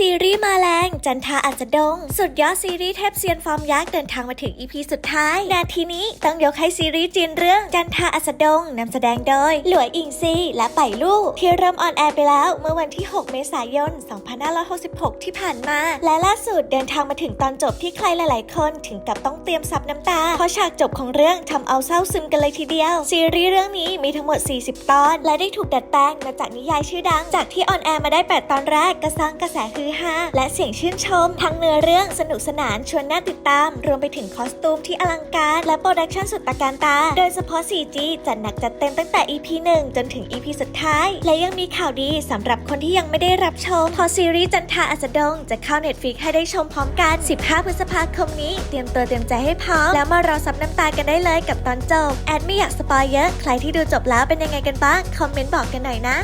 ซีรีส์มาแรงจันทาอาจดง สุดยอดซีรีส์เทพเซียนฟอร์มยักษ์เดินทางมาถึงอีพีสุดท้าย นาทีนี้ต้องยกให้ซีรีส์จีนเรื่องจันทาอาจดงนำแสดงโดย หลวยอิงซีและไปลู่ที่เริ่มออนแอร์ไปแล้วเมื่อวันที่ 6 เมษายน 2566 ที่ผ่านมา และล่าสุดเดินทางมาถึงตอนจบที่ใครหลายๆ คนถึงกับต้องเตรียมซับน้ำตาเพราะฉากจบของเรื่องทำเอาเศร้าซึมกันเลยทีเดียว ซีรีส์เรื่องนี้มีทั้งหมด 40 ตอน และได้ถูกดัดแปลงมาจากนิยายชื่อดัง จากที่ออนแอร์มาได้ 8 ตอนแรกก็สร้างกระแสฮือฮาและเสียงชื่นชม ทั้งเนื้อเรื่องสนุกสนานชวนน่าติดตาม รวมไปถึงคอสตูมที่อลังการและโปรดักชันสุดตระการตา โดยเฉพาะ 4G จัดหนักจัดเต็มตั้งแต่ EP 1 จนถึง EP สุดท้าย และยังมีข่าวดีสำหรับคนที่ยังไม่ได้รับชม พอซีรีส์จันทาอัสดง จะเข้า Netflix ให้ได้ชมพร้อมกัน 15 พฤษภาคมนี้ เตรียมตัวเตรียมใจให้พร้อม แล้วมารอซับน้ำตากันได้เลยกับตอนจบ แอดไม่อยากสปอยเยอะ ใครที่ดูจบแล้วเป็นยังไงกันบ้าง คอมเมนต์บอกกันหน่อยนะ